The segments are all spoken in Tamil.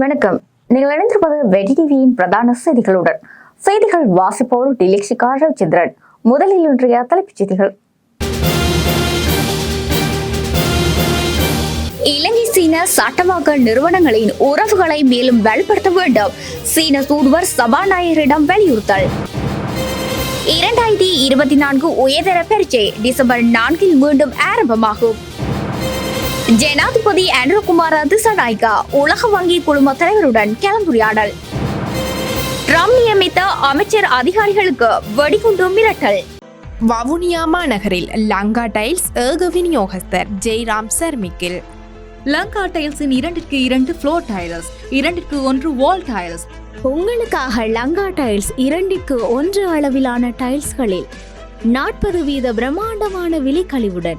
வணக்கம். நீங்கள் இணைந்திருப்பது வெடி டிவியின் பிரதான செய்திகளுடன். செய்திகள் வாசிப்போர் டிலக்ஷிகா ரவிச்சந்திரன் முதலில் இன்றைய தலைப்புச் செய்திகள். இலங்கை சீன சட்டவாக்க நிறுவனங்களின் உறவுகளை மேலும் வலுப்படுத்த வேண்டும். சீன தூதுவர் சபாநாயகரிடம் வலியுறுத்தல். இரண்டாயிரத்தி இருபத்தி நான்கு உயர்தர பரீட்சை டிசம்பர் நான்கில் மீண்டும் ஆரம்பமாகும். ஜனாதிபதி அனுரகுமார திசாநாயக்கா உலக வங்கி குழும தலைவருடன் கலந்துரையாடல். ட்ரம்ப் நியமித்த அமைச்சர் அதிகாரிகளுக்கு வெடிகுண்டு மிரட்டல். வவுனியா மாநகரில் லங்கா டைல்ஸ் ஏக விநியோகஸ்தர் ஜெய்ராம் சர்மிக்கில். லங்கா டைல்ஸின் இரண்டிற்கு இரண்டு ஃப்ளோர் டைல்ஸ் இரண்டிற்கு ஒன்று வால் டைல்ஸ் உங்களுக்காக லங்கா டைல்ஸ் இரண்டிற்கு ஒன்று அளவிலான டைல்ஸ்களில் நாற்பது வீத பிரம்மாண்டமான விலைக்கழிவுடன்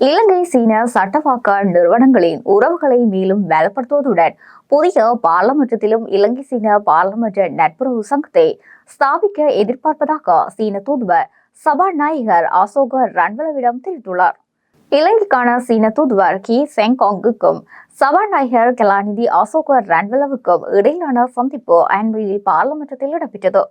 இலங்கை சீன சட்டவாக்க நிறுவனங்களின் உறவுகளை மேலும் பலப்படுத்துவதுடன் புதிய பாராளுமன்றத்திலும் இலங்கை சீன பாராளுமன்ற நட்புறவு சங்கத்தை ஸ்தாபிக்க எதிர்பார்ப்பதாக சீன தூதுவர் சபாநாயகர் அசோக ரன்வலவிடம் தெரிவித்துள்ளார். இலங்கைக்கான சீன தூதுவர் கி. செங்காங்குக்கும் சபாநாயகர் கலாநிதி அசோக ரன்வலவுக்கும் இடையிலான சந்திப்பு அண்மையில் பாராளுமன்றத்தில் இடம்பெற்றது.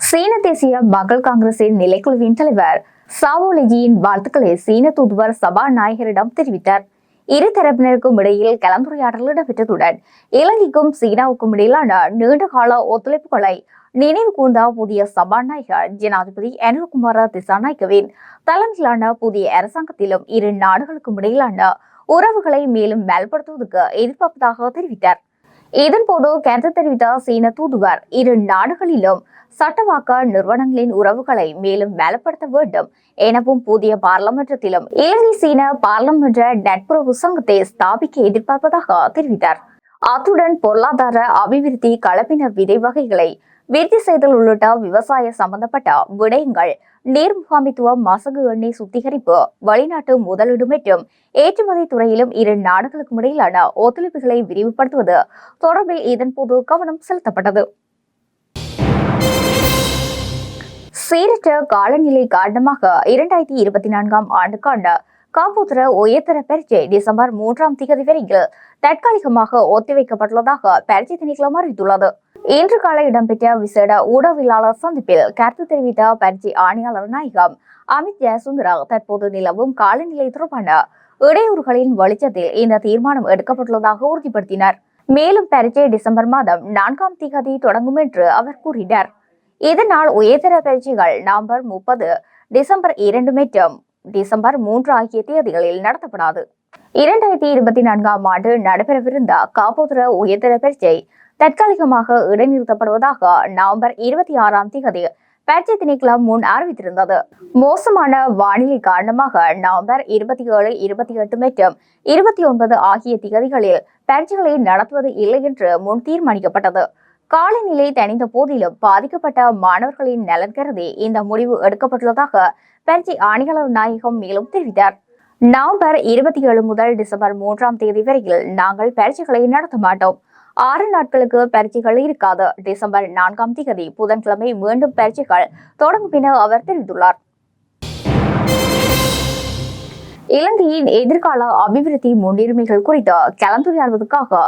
சீன தேசிய மக்கள் காங்கிரசின் நிலைக்குழுவின் தலைவர் சாவோலஜியின் வாழ்த்துக்களை சீன தூதுவர் சபாநாயகரிடம் தெரிவித்தார். இரு தரப்பினருக்கும் இடையில் கலந்துரையாடல் இடம்பெற்றதுடன் இலங்கைக்கும் சீனாவுக்கும் இடையிலான நீண்டகால ஒத்துழைப்புகளை நினைவு கூர்ந்த புதிய சபாநாயகர் ஜனாதிபதி அனுகுமார திசாநாயக்கவின் தலைமையிலான புதிய அரசாங்கத்திலும் இரு நாடுகளுக்கும் இடையிலான உறவுகளை மேலும் மேல்படுத்துவதற்கு எதிர்பார்ப்பதாக தெரிவித்தார். இதன்போது கருத்து தெரிவித்த சீன தூதுவர் இரு நாடுகளிலும் சட்டவாக்க நிறுவனங்களின் உறவுகளை மேலும் பலப்படுத்த வேண்டும் எனவும் புதிய பாராளுமன்றத்திலும் இலங்கை சீன பாராளுமன்ற நட்புறவு சங்கத்தை ஸ்தாபிக்க எதிர்பார்ப்பதாக தெரிவித்தார். அத்துடன் பொருளாதார அபிவிருத்தி கலப்பின விதை வகைகளை விருத்தி செய்தல் உள்ளிட்ட விவசாய சம்பந்தப்பட்ட விடயங்கள் நீர் முகாமித்துவம் மசகு எண்ணெய் சுத்திகரிப்பு வெளிநாட்டு முதலீடு மற்றும் ஏற்றுமதி துறையிலும் இரு நாடுகளுக்கும் இடையிலான ஒத்துழைப்புகளை விரிவுபடுத்துவது தொடர்பில் இதன்போது கவனம் செலுத்தப்பட்டது. சீரற்ற காலநிலை காரணமாக இரண்டாயிரத்தி இருபத்தி நான்காம் ஆண்டுக்கான காப்போத்திர உயர்தர பரீட்சை டிசம்பர் மூன்றாம் தேதி வரையில் தற்காலிகமாக ஒத்திவைக்கப்பட்டுள்ளதாக பரீட்சை திணைக்களம் அறிவித்துள்ளது. இன்று காலை இடம்பெற்ற விசேட ஊடகவியலாளர் சந்திப்பில் கருத்து தெரிவித்த பரீட்சை ஆணையாளர் நாயகம் அமித் ஜெயசுந்தரா தற்போது நிலவும் காலநிலை தொடர்பான இடையூறுகளின் வெளிச்சத்தில் இந்த தீர்மானம் எடுக்கப்பட்டுள்ளதாக உறுதிப்படுத்தினார். மேலும் பரீட்சை டிசம்பர் மாதம் நான்காம் தேதி தொடங்கும் என்று அவர் கூறினார். இதனால் உயர்தர பரீட்சைகள் நவம்பர் முப்பது டிசம்பர் இரண்டு மற்றும் டிசம்பர் மூன்று ஆகிய தேதிகளில் நடத்தப்படாது. இரண்டாயிரத்தி இருபத்தி நான்காம் ஆண்டு நடைபெறவிருந்த காபோதர உயர்தர பரீட்சை தற்காலிகமாக இடைநிறுத்தப்படுவதாக நவம்பர் இருபத்தி ஆறாம் தேதி பரீட்சை திணைக்களம் முன் அறிவித்திருந்தது. மோசமான வானிலை காரணமாக நவம்பர் இருபத்தி ஏழு இருபத்தி எட்டு மற்றும் இருபத்தி ஒன்பது ஆகிய திகதிகளில் பரீட்சைகளை நடத்துவது இல்லை என்று முன் தீர்மானிக்கப்பட்டது. காலநிலை தணிந்த போதிலும் பாதிக்கப்பட்ட மாணவர்களின் நலன் கருதி இந்த முடிவு எடுக்கப்பட்டுள்ளதாக பயிற்சி ஆணையாளர் நாயகம் மேலும் தெரிவித்தார். நவம்பர் இருபத்தி ஏழு முதல் டிசம்பர் மூன்றாம் தேதி வரையில் நாங்கள் பயிற்சிகளை நடத்த மாட்டோம். ஆறு நாட்களுக்கு பயிற்சிகள் இருக்காது. டிசம்பர் நான்காம் தேதி புதன்கிழமை மீண்டும் பயிற்சிகள் தொடங்கும் என அவர் தெரிவித்துள்ளார். இலங்கையின் எதிர்கால அபிவிருத்தி முன்னுரிமைகள் குறித்து கலந்துரையாடுவதற்காக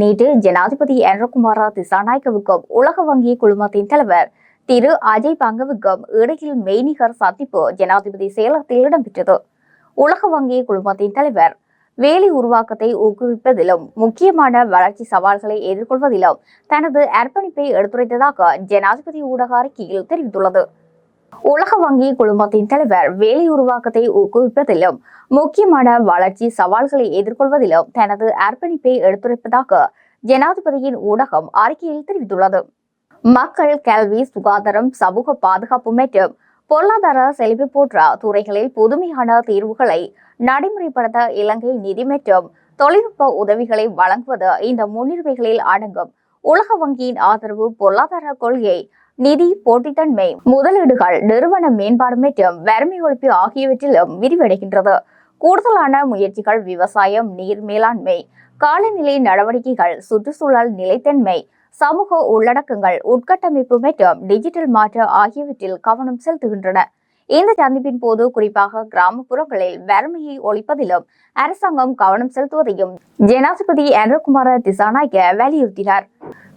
நேற்று ஜனாதிபதி அனுரகுமார திசாநாயக்கவுக்கும் உலக வங்கி குழுமத்தின் தலைவர் திரு அஜய் பங்கவுக்கும் இடையில் மெய்நிகர் சந்திப்பு ஜனாதிபதி செயலகத்தில் இடம்பெற்றது. உலக வங்கி குழுமத்தின் தலைவர் வேலை உருவாக்கத்தை ஊக்குவிப்பதிலும் முக்கியமான வளர்ச்சி சவால்களை எதிர்கொள்வதிலும் தனது அர்ப்பணிப்பை எடுத்துரைத்ததாக ஜனாதிபதி ஊடக அறிக்கையில் தெரிவித்துள்ளது. உலக வங்கி குழுமத்தின் தலைவர் வேலை உருவாக்கத்தை ஊக்குவிப்பதிலும் முக்கியமான வளர்ச்சி சவால்களை எதிர்கொள்வதிலும் தனது அர்ப்பணிப்பை எடுத்துரைப்பதாக ஜனாதிபதியின் ஊடகம் அறிக்கையில் தெரிவித்துள்ளது. மக்கள் கல்வி சுகாதாரம் சமூக பாதுகாப்பு மற்றும் பொருளாதார செழிப்பு போன்ற துறைகளில் புதுமையான தீர்வுகளை நடைமுறைப்படுத்த இலங்கை நிதி மற்றும் தொழில்நுட்ப உதவிகளை வழங்குவது இந்த முன்னுரிமைகளில் அடங்கும். உலக வங்கியின் ஆதரவு பொருளாதார கொள்கையை நிதி போட்டித்தன்மை முதலீடுகள் நிறுவன மேம்பாடு மற்றும் வறுமை ஒழிப்பு ஆகியவற்றிலும் விரிவடைகின்றது. கூடுதலான முயற்சிகள் விவசாயம் நீர் மேலாண்மை காலநிலை நடவடிக்கைகள் சுற்றுச்சூழல் நிலைத்தன்மை சமூக உள்ளடக்கங்கள் உட்கட்டமைப்பு மற்றும் டிஜிட்டல் மாற்ற ஆகியவற்றில் கவனம் செலுத்துகின்றன. இந்த சந்திப்பின் போது குறிப்பாக கிராமப்புறங்களில் வறுமையை ஒழிப்பதிலும் அரசாங்கம் கவனம் செலுத்துவதையும் ஜனாதிபதி அனுகுமார திசாநாயக்க வலியுறுத்தினார்.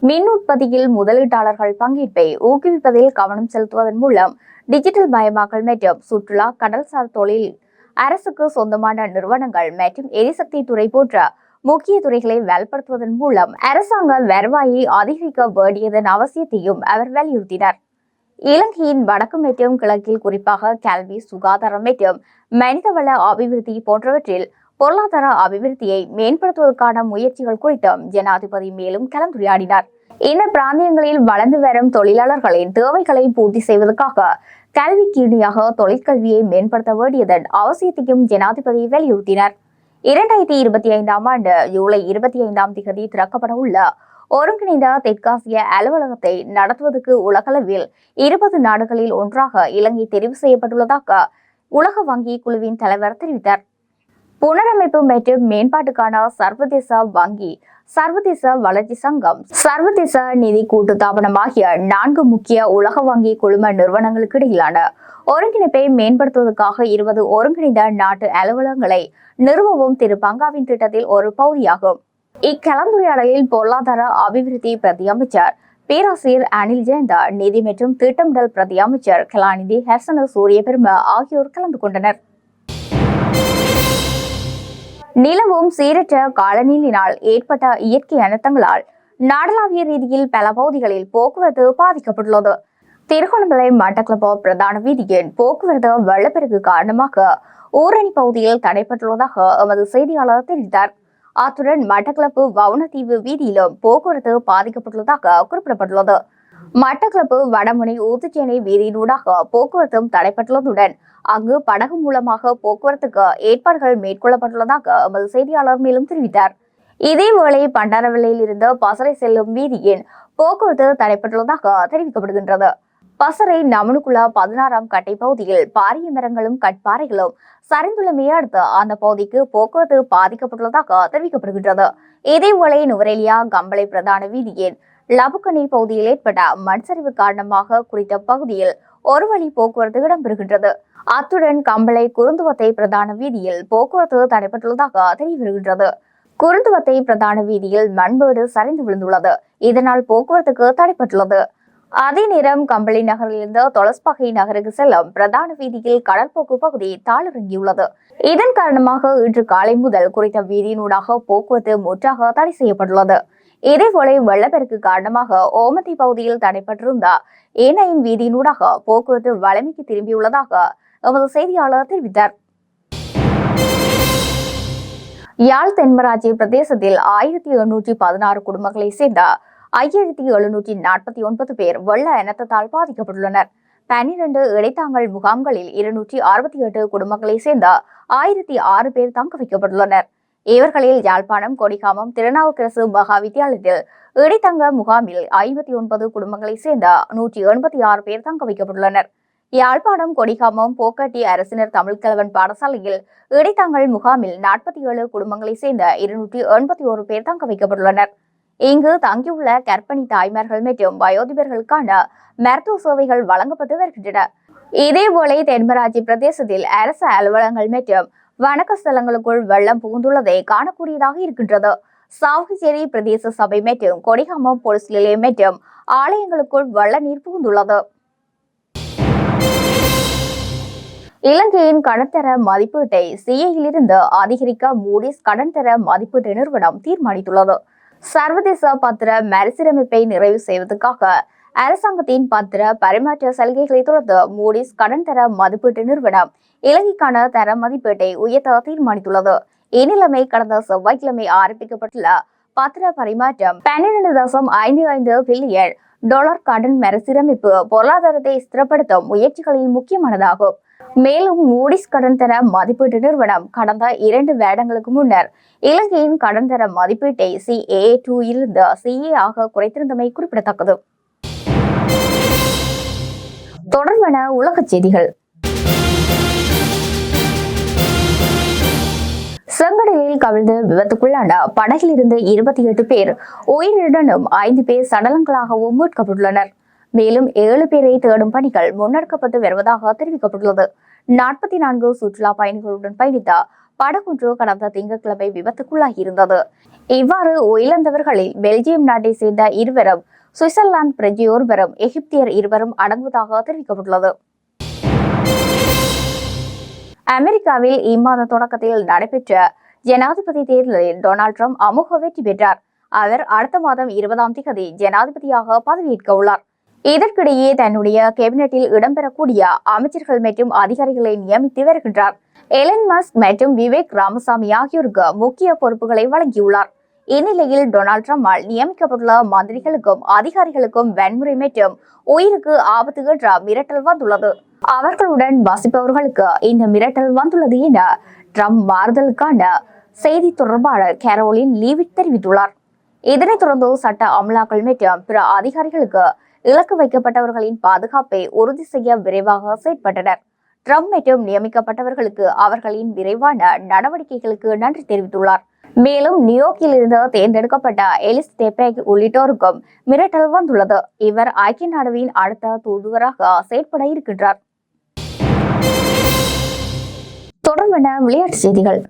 மின் உற்பத்தியில் முதலீட்டாளர்கள் பங்கேற்பை ஊக்குவிப்பதில் கவனம் செலுத்துவதன் மூலம் டிஜிட்டல் மயமாக்கல் மற்றும் சுற்றுலா கடல்சார் தொழில் அரசுக்கு சொந்தமான நிறுவனங்கள் மற்றும் எரிசக்தி துறை போன்ற முக்கிய துறைகளை வலுப்படுத்துவதன் மூலம் அரசாங்க வருவாயை அதிகரிக்க வேண்டியதன் அவசியத்தையும் அவர் வலியுறுத்தினார். இலங்கையின் வடக்கு மற்றும் கிழக்கில் குறிப்பாக கல்வி சுகாதாரம் மற்றும் மனிதவள அபிவிருத்தி போன்றவற்றில் பொருளாதார அபிவிருத்தியை மேம்படுத்துவதற்கான முயற்சிகள் குறித்தும் ஜனாதிபதி மேலும் கலந்துரையாடினார். இந்த பிராந்தியங்களில் வளர்ந்து வரும் தொழிலாளர்களின் தேவைகளை பூர்த்தி செய்வதற்காக கல்விக்கு இணையாக தொழிற்கல்வியை மேம்படுத்த வேண்டியதன் அவசியத்தையும் ஜனாதிபதி வலியுறுத்தினர். இரண்டாயிரத்தி இருபத்தி ஐந்தாம் ஆண்டு ஜூலை இருபத்தி ஐந்தாம் திகதி திறக்கப்பட உள்ள ஒருங்கிணைந்த தெற்காசிய அலுவலகத்தை நடத்துவதற்கு உலகளவில் இருபது நாடுகளில் ஒன்றாக இலங்கை தெரிவு செய்யப்பட்டுள்ளதாக உலக வங்கி குழுவின் தலைவர் தெரிவித்தார். புனரமைப்பு மற்றும் மேம்பாட்டுக்கான சர்வதேச வங்கி சர்வதேச வளர்ச்சி சங்கம் சர்வதேச நிதி கூட்டுத்தாபனம் ஆகிய நான்கு முக்கிய உலக வங்கி குழும நிறுவனங்களுக்கு இடையிலான ஒருங்கிணைப்பை மேம்படுத்துவதற்காக இருபது ஒருங்கிணைந்த நாட்டு அலுவலகங்களை நிறுவவும் திரு பங்காவின் திட்டத்தில் ஒரு பகுதியாகும். இக்கலந்துரையாடலில் பொருளாதார அபிவிருத்தி பிரதி அமைச்சர் பேராசிரியர் அனில் ஜெயந்தா நிதி மற்றும் திட்டமிடல் பிரதி அமைச்சர் கலாநிதி ஹர்சன சூரிய பெரும ஆகியோர் கலந்து கொண்டனர். நிலவும் சீரற்ற காலநிலையினால் ஏற்பட்ட இயற்கை அனர்த்தங்களால் நாடளாவிய ரீதியில் பல பகுதிகளில் போக்குவரத்து பாதிக்கப்பட்டுள்ளது. திருகோணமலை மட்டக்களப்பு பிரதான வீதியின் போக்குவரத்து வெள்ளப்பெருக்கு காரணமாக ஊரணி பகுதியில் தடைப்பட்டுள்ளதாக எமது செய்தியாளர் தெரிவித்தார். அத்துடன் மட்டக்களப்பு வவுனதீவு வீதியிலும் போக்குவரத்து பாதிக்கப்பட்டுள்ளதாக குறிப்பிடப்பட்டுள்ளது. மட்டக்களப்பு வடமுனை ஊத்துச்சேனை வீதியினூடாக போக்குவரத்தும் தடைப்பட்டுள்ளதுடன் அங்கு படகு மூலமாக போக்குவரத்துக்கு ஏற்பாடுகள் மேற்கொள்ளப்பட்டுள்ளதாக எமது செய்தியாளர் மேலும் தெரிவித்தார். இதேவேளை பண்டாரவிலையில் இருந்து பசறை செல்லும் வீதியின் போக்குவரத்து தடைப்பட்டுள்ளதாக தெரிவிக்கப்படுகின்றது. பசறை நமனுக்குள்ள பதினாறாம் கட்டை பகுதியில் பாரிய மரங்களும் கட்பாறைகளும் சரிந்துள்ளமையை அடுத்து அந்த பகுதிக்கு போக்குவரத்து பாதிக்கப்பட்டுள்ளதாக தெரிவிக்கப்படுகின்றது. இதேவேளை நுவரெலியா கம்பளை பிரதான வீதியின் லபுக்கணி பகுதியில் ஏற்பட்ட மண் சரிவு காரணமாக குறித்த பகுதியில் ஒரு வழி போக்குவரத்து இடம்பெறுகின்றது. அத்துடன் கம்பளை குருந்துவத்தை பிரதான வீதியில் போக்குவரத்து தடைபட்டுள்ளதாக தெரிய வருகின்றது குருந்துவத்தை பிரதான வீதியில் மண்பேடு சரிந்து விழுந்துள்ளது. இதனால் போக்குவரத்துக்கு தடைப்பட்டுள்ளது அதே நேரம் கம்பளி நகரிலிருந்து தொலஸ்பகை நகருக்கு செல்லும் பிரதான வீதியில் கடற்போக்கு பகுதி தாளிறங்கியுள்ளது. இதன் காரணமாக இன்று காலை முதல் குறித்த வீதியினூடாக போக்குவரத்து முற்றாக தடை செய்யப்பட்டுள்ளது. இதேபோல வெள்ளப்பெருக்கு காரணமாக ஓமதி பகுதியில் தடைப்பட்டிருந்த ஏனையின் வீதியினூடாக போக்குவரத்து வளமைக்கு திரும்பியுள்ளதாக எமது செய்தியாளர் தெரிவித்தார். யாழ் தென்மராட்சி பிரதேசத்தில் ஆயிரத்தி எழுநூற்றி பதினாறு குடும்பங்களை சேர்ந்த ஐயாயிரத்தி எழுநூற்றி நாற்பத்தி ஒன்பது பேர் வெள்ள இனத்தால் பாதிக்கப்பட்டுள்ளனர். பனிரெண்டு இடைத்தாங்கல் முகாம்களில் இருநூற்றி அறுபத்தி எட்டு குடும்பங்களை சேர்ந்த ஆயிரத்தி ஆறு பேர் தங்க வைக்கப்பட்டுள்ளனர். இவர்களில் யாழ்ப்பாணம் கொடிகாமம் திருநாவுக்கரசு மகா வித்தியாலயத்தில் இடைத்தங்க முகாமில் ஐம்பத்தி ஒன்பது குடும்பங்களைச் சேர்ந்த நூற்றி எண்பத்தி ஆறு பேர் தங்க வைக்கப்பட்டுள்ளனர். யாழ்ப்பாணம் கொடிகாமம் போக்கட்டி அரசினர் தமிழ்கலவன் பாடசாலையில் இடைத்தங்கள் முகாமில் நாற்பத்தி ஏழு குடும்பங்களைச் சேர்ந்த இருநூற்றி எண்பத்தி ஒரு பேர் தங்க வைக்கப்பட்டுள்ளனர். இங்கு தங்கியுள்ள கர்ப்பிணி தாய்மார்கள் மற்றும் வயோதிபர்களுக்கான மருத்துவ சேவைகள் வழங்கப்பட்டு வருகின்றன. இதேபோல தென்மராட்சி பிரதேசத்தில் அரசு அலுவலகங்கள் மற்றும் வணக்க ஸ்தலங்களுக்குள் வெள்ளம் புகுந்துள்ளதை காணக்கூடியதாக இருக்கின்றது. சாவகச்சேரி பிரதேச சபை மற்றும் கொடிகாமம் போலீஸ் நிலையம் மற்றும் ஆலயங்களுக்குள் வெள்ள நீர் புகுந்துள்ளது. இலங்கையின் கடன்தர மதிப்பீட்டை சிஐயிலிருந்து அதிகரிக்க மூடிஸ் கடன்தர மதிப்பீட்டு நிறுவனம் தீர்மானித்துள்ளது. சர்வதேச பத்திர மறுசீரமைப்பை நிறைவு செய்வதற்காக அரசாங்கத்தின் பத்திர பரிமாற்ற சலுகைகளை தொடர்ந்து மூடிஸ் கடன்தர மதிப்பீட்டு நிறுவனம் இலங்கைக்கான தர மதிப்பீட்டை உயர்த்த தீர்மானித்துள்ளது. இந்நிலைமை கடந்த செவ்வாய்க்கிழமை ஆரம்பிக்கப்பட்டுள்ள பத்திர பரிமாற்றம் பன்னிரண்டு தசம் ஐந்து ஐந்து பில்லியன் டாலர் கடன் மறுசீரமைப்பு பொருளாதாரத்தை ஸ்திரப்படுத்தும் முயற்சிகளில் முக்கியமானதாகும். மேலும் மூடிஸ் கடன் தர மதிப்பீட்டு நிறுவனம் கடந்த இரண்டு வேடங்களுக்கு முன்னர் இலங்கையின் கடன் தர மதிப்பீட்டை சிஏ டூ இருந்து சிஏ ஆக குறைத்திருந்தமை குறிப்பிடத்தக்கது. தொடர்பான உலகச் செய்திகள். செங்கடலில் கவிழ்ந்து விபத்துக்குள்ளான படகில் இருந்த இருபத்தி எட்டு பேர் உயிருடனும் ஐந்து பேர் சடலங்களாகவும் மீட்கப்பட்டுள்ளனர். மேலும் ஏழு பேரை தேடும் பணிகள் முன்னெடுக்கப்பட்டு வருவதாக தெரிவிக்கப்பட்டுள்ளது. நாற்பத்தி நான்கு சுற்றுலா பயணிகளுடன் பயணித்த படகொன்று கடந்த திங்கட்கிழமை விபத்துக்குள்ளாகி இருந்தது இவ்வாறு உயிரிழந்தவர்களில் பெல்ஜியம் நாட்டை சேர்ந்த இருவரும் சுவிட்சர்லாந்து பிரஜை ஒருவரும் எகிப்தியர் இருவரும் அடங்குவதாக தெரிவிக்கப்பட்டுள்ளது. அமெரிக்காவில் இம்மாத தொடக்கத்தில் நடைபெற்ற ஜனாதிபதி தேர்தலில் டொனால்ட் ட்ரம்ப் அமோக வெற்றி பெற்றார். அவர் அடுத்த மாதம் இருபதாம் தேதி ஜனாதிபதியாக பதவியேற்க உள்ளார். இதற்கிடையே தன்னுடைய கேபினெட்டில் இடம்பெறக்கூடிய அமைச்சர்கள் மற்றும் அதிகாரிகளை நியமித்து வருகின்றார். எலன் மஸ்க் மற்றும் விவேக் ராமசாமி ஆகியோருக்கு முக்கிய பொறுப்புகளை வழங்கியுள்ளார். இந்நிலையில் டொனால்ட் ட்ரம்பால் நியமிக்கப்பட்டுள்ள மந்திரிகளுக்கும் அதிகாரிகளுக்கும் வன்முறை மற்றும் உயிருக்கு ஆபத்து என்ற மிரட்டல் வந்துள்ளது. அவர்களுடன் வசிப்பவர்களுக்கு இந்த மிரட்டல் வந்துள்ளது என ட்ரம்ப் மாறுதலுக்கான செய்தி தொடர்பாளர் கேரோலின் லீவிட் தெரிவித்துள்ளார். இதனைத் தொடர்ந்து சட்ட அமலாக்கள் மற்றும் பிற அதிகாரிகளுக்கு இலக்கு வைக்கப்பட்டவர்களின் பாதுகாப்பை உறுதி செய்ய விரைவாக செயற்பட்டனர். ட்ரம்ப் மற்றும் நியமிக்கப்பட்டவர்களுக்கு அவர்களின் விரைவான நடவடிக்கைகளுக்கு நன்றி தெரிவித்துள்ளார். மேலும் நியூயார்க்கில் இருந்து தேர்ந்தெடுக்கப்பட்ட எலிஸ் டெபேக் உள்ளிட்டோருக்கும் மிரட்டல் வந்துள்ளது. இவர் ஐக்கிய நாடுவின் அடுத்த தூதுவராக செயற்பட இருக்கின்றார். தொடர்பான விளையாட்டு செய்திகள்.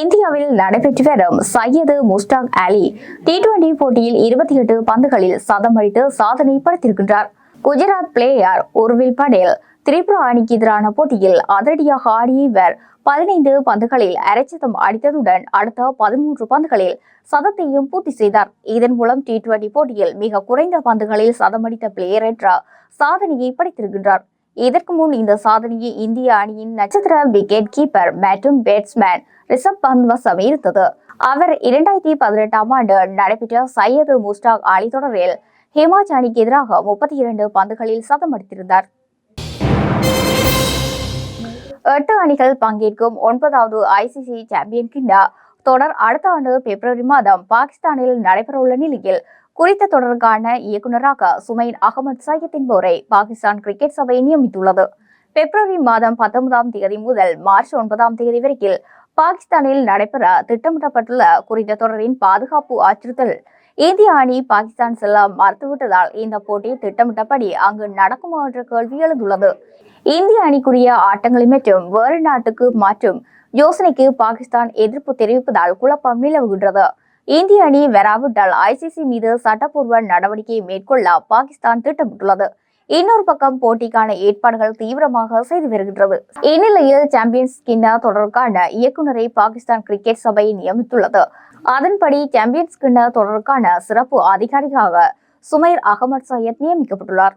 இந்தியாவில் நடைபெற்று வரும் சையது முஸ்டாக் அலி டி டுவெண்டி போட்டியில் இருபத்தி எட்டு பந்துகளில் சதம் அடித்து சாதனை படைத்திருக்கின்றார். குஜராத் பிளேயர் உர்வில் படேல் திரிபுரா அணிக்கு எதிரான போட்டியில் அதிரடியாக ஆடிய இவர் பதினைந்து பந்துகளில் அரைச்சதம் அடித்ததுடன் அடுத்த பதிமூன்று பந்துகளில் சதத்தையும் பூர்த்தி செய்தார். இதன் மூலம் டி டுவெண்டி போட்டியில் மிக குறைந்த பந்துகளில் சதமடித்த பிளேயர் என்ற சாதனையை படைத்திருக்கின்றார். இதற்கு முன் இந்த சாதனையை இந்திய அணியின் நட்சத்திர விக்கெட் கீப்பர் மற்றும் பேட்ஸ்மேன் ரிஷப் பந்த் வசம் இருந்தது அவர் இரண்டாயிரத்தி பதினெட்டாம் ஆண்டு நடைபெற்ற சையது முஸ்டாக் அலி தொடரில் ஹிமாச் அணிக்கு எதிராக முப்பத்தி இரண்டு பந்துகளில் சதம் அடித்திருந்தார். எட்டு அணிகள் பங்கேற்கும் ஒன்பதாவது ஐசிசி சாம்பியன் கிண்டா. தொடர் அடுத்த ஆண்டு பிப்ரவரி மாதம் பாகிஸ்தானில் நடைபெறவுள்ள நிலையில் குறித்த தொடருக்கான இயக்குநராக சுமைன் அகமது சையத் என்பவரை பாகிஸ்தான் கிரிக்கெட் சபை நியமித்துள்ளது. பிப்ரவரி மாதம் பத்தொன்பதாம் தேதி முதல் மார்ச் ஒன்பதாம் தேதி வரைக்கும் பாகிஸ்தானில் நடைபெற திட்டமிடப்பட்டுள்ள குறித்த தொடரின் பாதுகாப்பு அச்சுறுத்தல். இந்திய அணி பாகிஸ்தான் செல்ல மறுத்துவிட்டதால் இந்த போட்டி திட்டமிட்டபடி அங்கு நடக்குமா என்ற கேள்வி எழுந்துள்ளது. இந்திய அணிக்குரிய ஆட்டங்களை மற்றும் வேறு நாட்டுக்கு மாற்றும் யோசனைக்கு பாகிஸ்தான் எதிர்ப்பு தெரிவிப்பதால் குழப்பம் நிலவுகின்றது. இந்திய அணி வராவிட்டால் ஐசிசி மீது சட்டப்பூர்வ நடவடிக்கை மேற்கொள்ள பாகிஸ்தான் திட்டமிட்டுள்ளது. இன்னொரு பக்கம் போட்டிக்கான ஏற்பாடுகள் தீவிரமாக செய்து வருகின்றது. இந்நிலையில் சாம்பியன்ஸ் கிண்ண தொடருக்கான இயக்குநரை பாகிஸ்தான் கிரிக்கெட் சபை நியமித்துள்ளது. அதன்படி சாம்பியன்ஸ் கிண்ண தொடருக்கான சிறப்பு அதிகாரியாக சுமைர் அகமது சையத் நியமிக்கப்பட்டுள்ளார்.